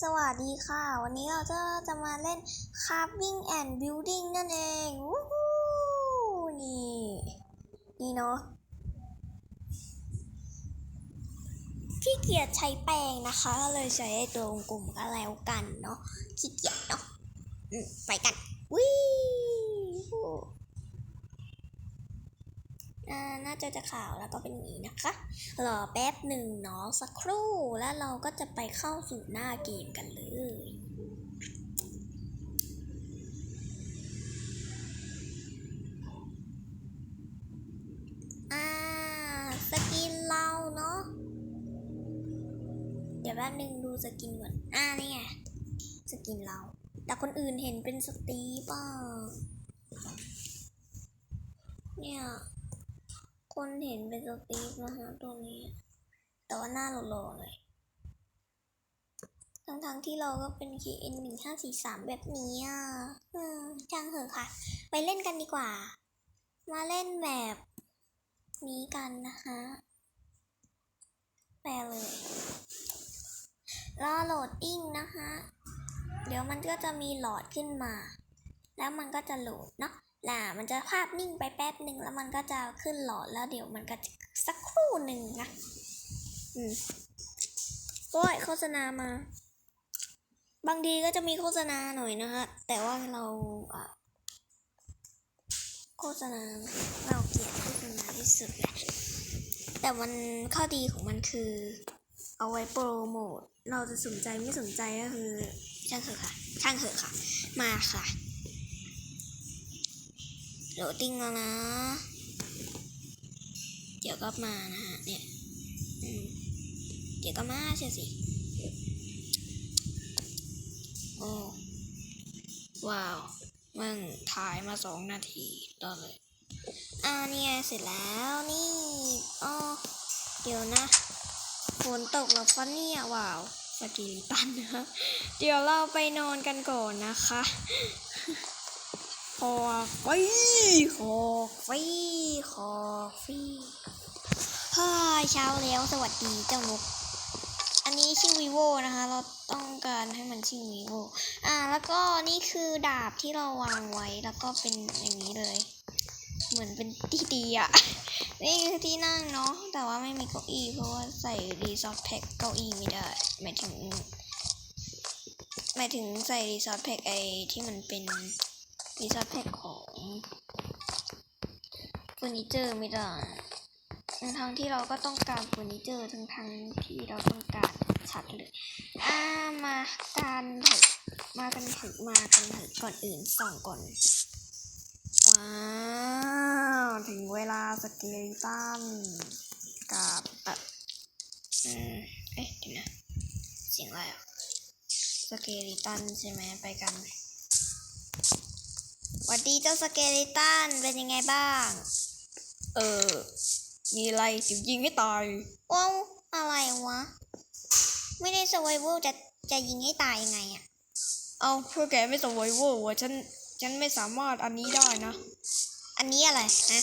สวัสดีค่ะ วันนี้เราจะจะมาเล่น Carving and Building นั่นเองวู้ฮู้นี่นี่เนาะขี้เกียจใช้แปรงนะคะก็เลยใช้ตัววงกลมก็แล้วกันเนาะขี้เกียจเนาะอืมไปกันวิว น่าจะจะขาวแล้วก็เป็นอย่างนี้นะคะ รอแป๊บหนึ่งเนาะสักครู่แล้วเราก็จะไปเข้าสู่หน้าเกมกันเลยอ่าสกินเราเนาะ เดี๋ยวแป๊บหนึ่งดูสกินก่อน อ่านี่ไง สกินเรา แต่คนอื่นเห็นเป็นสตีฟอะเนี่ย คนเห็นเป็นสตีฟนะฮะตัวนี้ แต่ว่าหน้าหล่อๆเลยทั้งๆที่เราก็เป็น KN หนึ่งห้าสี่สามแบบนี้อะช่างเถอะค่ะ ไปเล่นกันดีกว่า มาเล่นแบบนี้กันนะคะแปลเลยรอโหลดดิ้งนะคะ เดี๋ยวมันก็จะมีหลอดขึ้นมา แล้วมันก็จะโหลดเนาะ ล่ะมันจะภาพนิ่งไปแป๊บหนึ่งแล้วมันก็จะขึ้นหลอดแล้วเดี๋ยวมันก็จะสักครู่หนึ่งนะ อืมโอ้ยโฆษณามา บางทีก็จะมีโฆษณาหน่อยนะฮะ แต่ว่าเราอะโฆษณาเราเกลียดโฆษณาที่สุดแหละแต่มันข้อดีของมันคือ เอาไว้โปรโมท เราจะสนใจไม่สนใจก็คือช่างเถอะค่ะช่างเถอะค่ะ มาค่ะ โหลดดิ้งแล้วนะ เดี๋ยวก็มานะฮะเนี่ยเดี๋ยวก็มาเชียสิ โอ้ ว้าว มันถ่ายมาสองนาทีต่อเลยอ่าเนี่ยเสร็จแล้วนี่อ๋อเดี๋ยวนะฝนตกแล้วฟะเนี่ยว้าวสกีลิตันนะเดี๋ยวเราไปนอนกันก่อนนะคะ อฟีขอฟีขอฟีฮ้ยเช้าแล้วสวัสดีเจ้านก อันนี้ชื่อ vivo นะคะ เราต้องการให้มันชื่อ vivo อ่า แล้วก็นี่คือดาบที่เราวางไว้แล้วก็เป็นอย่างนี้เลย เหมือนเป็นที่ดีอะนี่คือที่นั่งเนาะแต่ว่าไม่มีเก้าอี้เพราะว่าใส่รีซอสแพ็คเก้าอี้ไม่ได้หมายถึงหมายถึงใส่รีซอสแพ็คไอที่มันเป็น รีซอสแพ็คของเฟอร์นิเจอร์ไม่ได้ทั้งที่เราก็ต้องการเฟอร์นิเจอร์ทั้งทั้งที่เราต้องการชัดเลยอ่ามาการเถอะมากันเถอะมากันเถอะก่อนอื่นส่องก่อน ว้าว ถึงเวลาสเกลิตันกับเอออืมเอ๊ะเดี๋ยวนะเสียงอะไรอะสเกลิตันใช่ไหมไปกันห วัสดีเจ้าสเกลิตันเป็นยังไงบ้าง เออ มีอะไรถึงยิงให้ตายว้าวอะไรวะ ไม่ได้สไวเวลจะจะยิงให้ตายยังไงอะเอาเพื่อแกไม่สวยเวอร์วะฉันฉันไม่สามารถอันนี้ได้นะ อันนี้อะไรนะ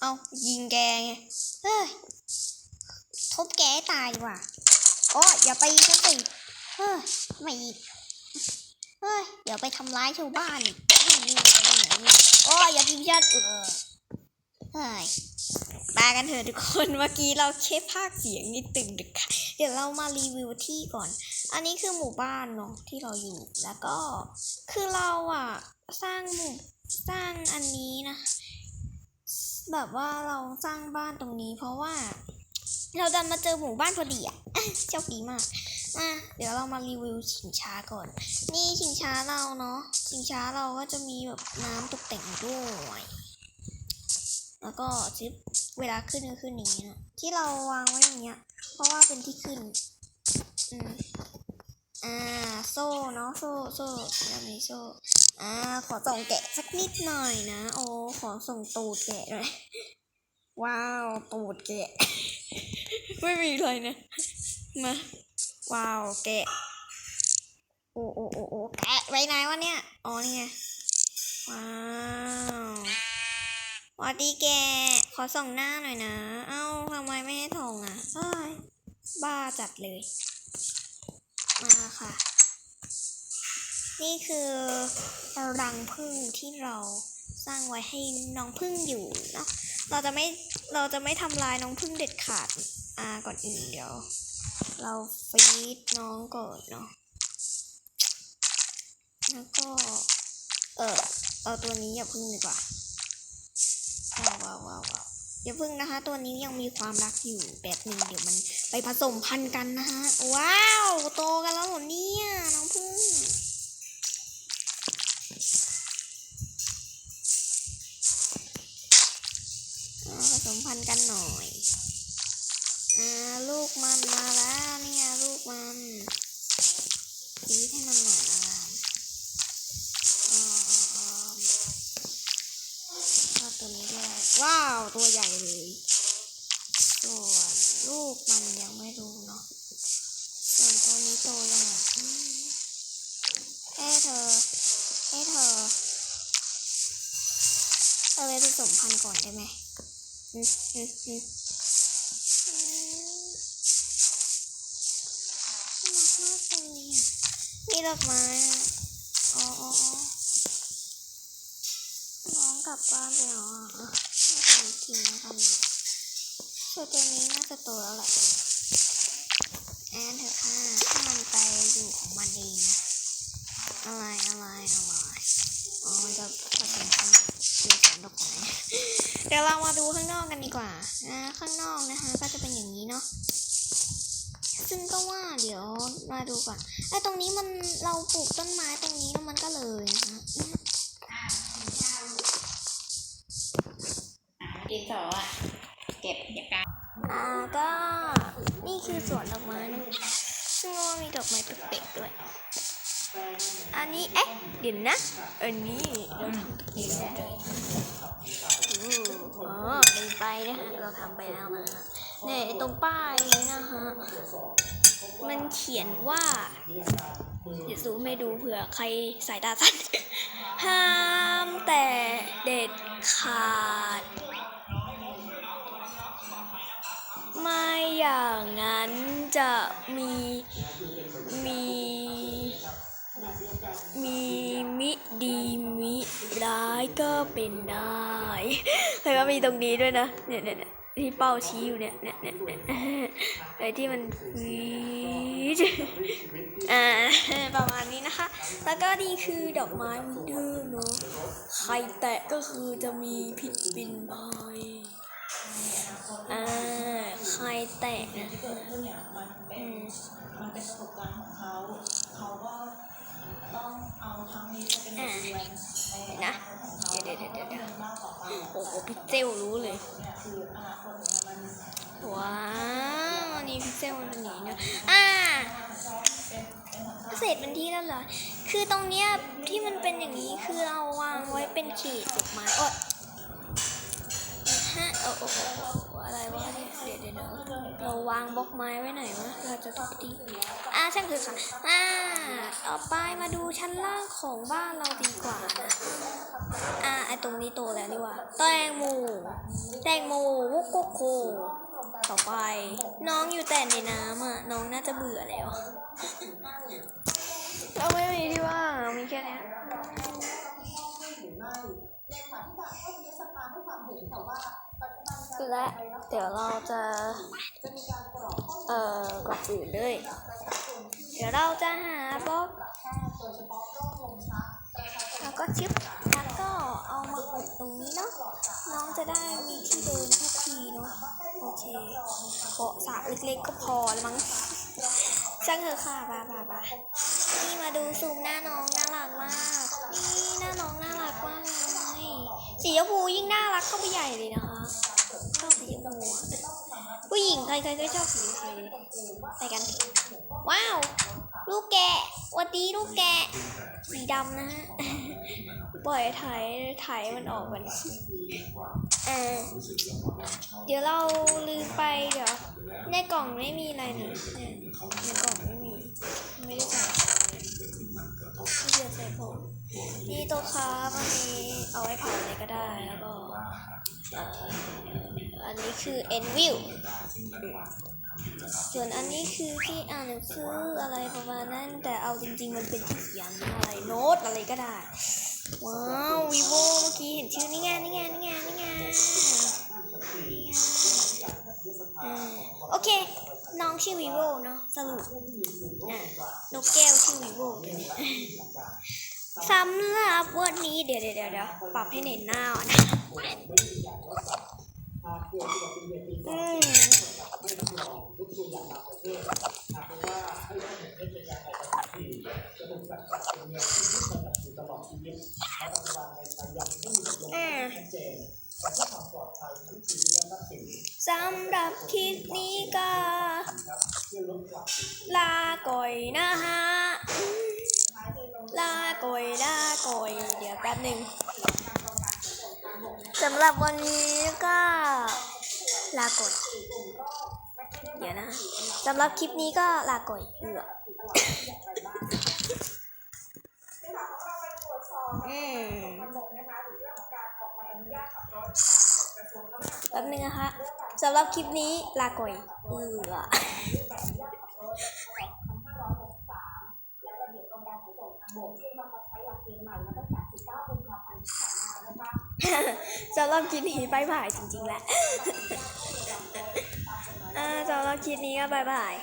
เอายิงแกไง เฮ้ย ทุบแกให้ตายดีกว่าโอ้ยอย่าไปฉันสิเฮ้ยไม่อีก เฮ้ย เดี๋ยวไปทำร้ายชาวบ้านโอ้ยอย่าทิ้งฉันเออเฮ้ยมากันเถอะทุกคนเมื่อกี้เราแค่พากย์เสียงนิดตึงดึกค่ะเดี๋ยวเรามารีวิวที่ก่อน อันนี้คือหมู่บ้านเนาะที่เราอยู่แล้วก็คือเราอะสร้างหมู่สร้างอันนี้นะ แบบว่าเราสร้างบ้านตรงนี้เพราะว่า เราดันมาเจอหมู่บ้านพอดีอะโชคดีมากอะเดี๋ยวเรามารีวิวชิงช้าก่อน นี่ชิงช้าเราเนาะชิงช้าเราก็จะมีแบบน้ำตกแต่งด้วยแล้วก็ชิปเวลาขึ้นก็ขึ้นอย่างนี้นะที่เราวางไว้อย่างเงี้ย เพราะว่าเป็นที่ขึ้นอืมอ่าโซ่เนาะโซ่โซ่แล้วมีโซ่อ่าขอส่งแกะสักนิดหน่อยนะ โอ้ขอส่งตูดแกะหน่อย ว้าวตูดแกะ ไม่มีเลยนะ มา ว้าวแกะ โอ้โอ้โอ้โอ้แกะไว้ไหนวะเนี่ย อ๋อนี่ไง ว้าวสวัสดีแกะ ขอส่องหน้าหน่อยนะ เอ้าทำไมไม่ให้ส่งอะเอ้ยบ้าจัดเลย มาค่ะ นี่คือรังผึ้งที่เราสร้างไว้ให้น้องผึ้งอยู่เนาะ เราจะไม่เราจะไม่ทำลายน้องผึ้งเด็ดขาดอ่าก่อนอื่นเดี๋ยว เราฟีดน้องก่อนเนาะแล้วก็ เออเอาตัวนี้อย่าพึ่งดีกว่าว้าวว้าวว้าวว้าวอย่าพึ่งนะคะ ตัวนี้ยังมีความรักอยู่แบบหนึ่งเดี๋ยวมันไปผสมพันธุ์กันนะฮะว้าวโตกันแล้วเหรอเนี่ยน้องพึ่ง พันธุ์กันหน่อยอ่าลูกมันมาแล้วเนี่ยลูกมันฟีให้มันหน่อยละกันอ่าอ่าอ่าเอาตัวนี้ด้วยว้าว ตัวใหญ่เลยส่วนลูกมันยังไม่รู้เนาะส่วนตัวนี้โตยังไงเอ้เธอเอ้เธอเราไปผสมพันธุ์ก่อนได้ไหม มากมากเลยอะนี่ดอกไม้อ๋ออ๋อน้องกลับบ้านไปแล้วอะไม่เป็นอีกทีแล้วกันส่วตัวนี้น่าจะโตแล้วแหละแอนเถอะค่ะให้มันไปอยู่ของมันเองนะอะไรอะไรอะไรอ๋อมันจะผสมพันธุ์กับสีสันดอกไม้ เดี๋ยวเรามาดูข้างนอกกันดีกว่านะข้างนอกนะคะก็จะเป็นอย่างนี้เนาะซึ่งก็ว่าเดี๋ยวมาดูก่อนไอ้ตรงนี้มันเราปลูกต้นไม้ตรงนี้แล้วมันก็เลยนะคะอืมดินสออะเก็บอย่ากาอ่าก็นี่คือสวนดอกไม้เนอะซึ่งก็มีดอกไม้แปลกๆด้วย อันนี้เอ๊ะเดี๋ยวนะ อันนี้เราทำตรงนี้ได้ด้วย อืออ๋อลืมไปนะคะเราทำไปแล้วนะคะเนี่ยไอ้ตรงป้ายนี้นะคะมันเขียนว่าเดี๋ยวซูมให้ดูเผื่อใครสายตาสั้นห้ามแต่เด็ดขาด ไม่อย่างนั้นจะมีมี มีมิดีมิร้ายก็เป็นได้ แล้วก็มีตรงนี้ด้วยนะ เนี่ยเนี่ยที่เป้าชี้อยู่เนี่ยเนี่ยเนี่ยไอ้ที่มันวีดอ่าประมาณนี้นะคะ แล้วก็นี่คือดอกไม้วินเดอร์เนาะใครแตะก็คือจะมีผิดเป็นภัยอ่าใครแตะนะมันเป็นประสบการณ์ของเขาเขาก็ องเอาครั้งนี้ไปเป็นบทเรียนในอนาคตของเขาเดี๋ยวเดี๋ยวเดี๋ยวเดี๋ยวเดินหน้าต่อไปโอ้โหพิกเซลรู้เลยเนี่ยคืออนาคตของมันว้าวนี่พิกเซลมันเป็นอย่างนี้นะอ่าเสร็จเป็นที่แล้วเหรอ คือตรงเนี้ยที่มันเป็นอย่างนี้คือเราวางไว้เป็นเขตดอกไม้โอ๊ยฮะโอ้โห อะไรวะเดี๋ยวเดี๋ยวเราวางบล็อกไม้ไว้ไหนวะเราจะทุบดีอ่าช่างเถอะค่ะอ่าต่อไปมาดูชั้นล่างของบ้านเราดีกว่านะอ่าไอตรงนี้โตแล้วนี่ว่าแตงโมแตงโมวุกโกโคต่อไป น้องอยู่แต่ในน้ำอะน้องน่าจะเบื่อแล้วเราไม่มีที่ว่างเรามีแค่เนี้ย และเดี๋ยวเราจะเอ่อก่อนอื่นเลยเดี๋ยวเราจะหาบล็อกแล้วก็ชิปแล้วก็เอามาอุดตรงนี้เนาะน้องจะได้มีที่เดินทักทีเนาะโอเคเกาะสระเล็กๆก็พอแล้วมั้งช่างเถอะค่ะบาบาบานี่มาดูซูมหน้าน้องน่ารักมาก นี่หน้าน้องน่ารักมากเลยสีชมพูยิ่งน่ารักเข้าไปใหญ่เลยเนะคะชอบสีชมพูอะ ผู้หญิงใครๆก็ชอบสีชมพูไปกัน ว้าว ลูกแกะวัดดีลูกแกะ สีดำนะฮะ ปล่อยไถไถมันออกมันเออเดี๋ยวเราลืมไปเดี๋ยว ในกล่องไม่มีอะไรนี่ในกล่องไม่มี ไม่ได้ ใส่ไม่เดือใส่ผมนี่ต๊ะค้าอันนี้เอาไว้เผาอะไรก็ได้ แล้วก็อันนี้คือ Envil ส่วนอันนี้คือที่อ่านหนังสืออะไรประมาณนั้น แต่เอาจริง ๆ มันเป็นที่เขียนอะไรโน้ตอะไรก็ได้ ว้าววีโวเมื่อกี้เห็นชื่อนี่ไงนี่ไงนี่ไงนี่ไงนี่ไงอ่าโอเค น้องชื่อวีโวเนาะสรุปอะนกแก้วชื่อวีโวตัวนี้สำหรับวันนี้เดี๋ยวเดี๋ยวเดี๋ยวปรับให้เน็ตหน้าอ่อนอืมสำหรับคลิปนี้ก็ ลาก่อยนะฮะ ลาก่อยลาก่อย เดี๋ยวแป๊บหนึ่งสำหรับวันนี้ก็ลาก่อย เดี๋ยวนะสำหรับคลิปนี้ก็ลาก่อยเอืออแป๊บนึงนะคะสำหรับคลิปนี้ลาก่อยเอือ สำหรับคลิปนี้บายบายจริงๆแหละอ่าสำหรับคลิปนี้ก็บายบาย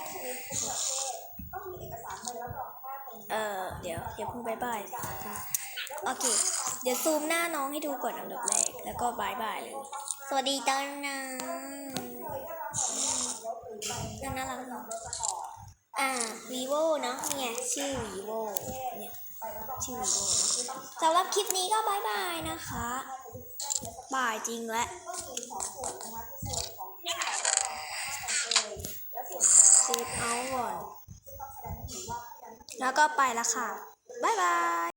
เออเดี๋ยวอย่าเพิ่งบายบายโอเค เดี๋ยวซูมหน้าน้องให้ดูก่อนอันดับแรก แล้วก็บายบายเลย สวัสดีตอนนะน่าน่ารักเนอะอ่า vivo เนาะเนี่ย ชื่อ vivo เนี่ย ชื่อสำหรับคลิปนี้ก็บายบายนะคะบายจริงและเซฟเอาก่อนแล้วก็ไปละค่ะบ๊ายบาย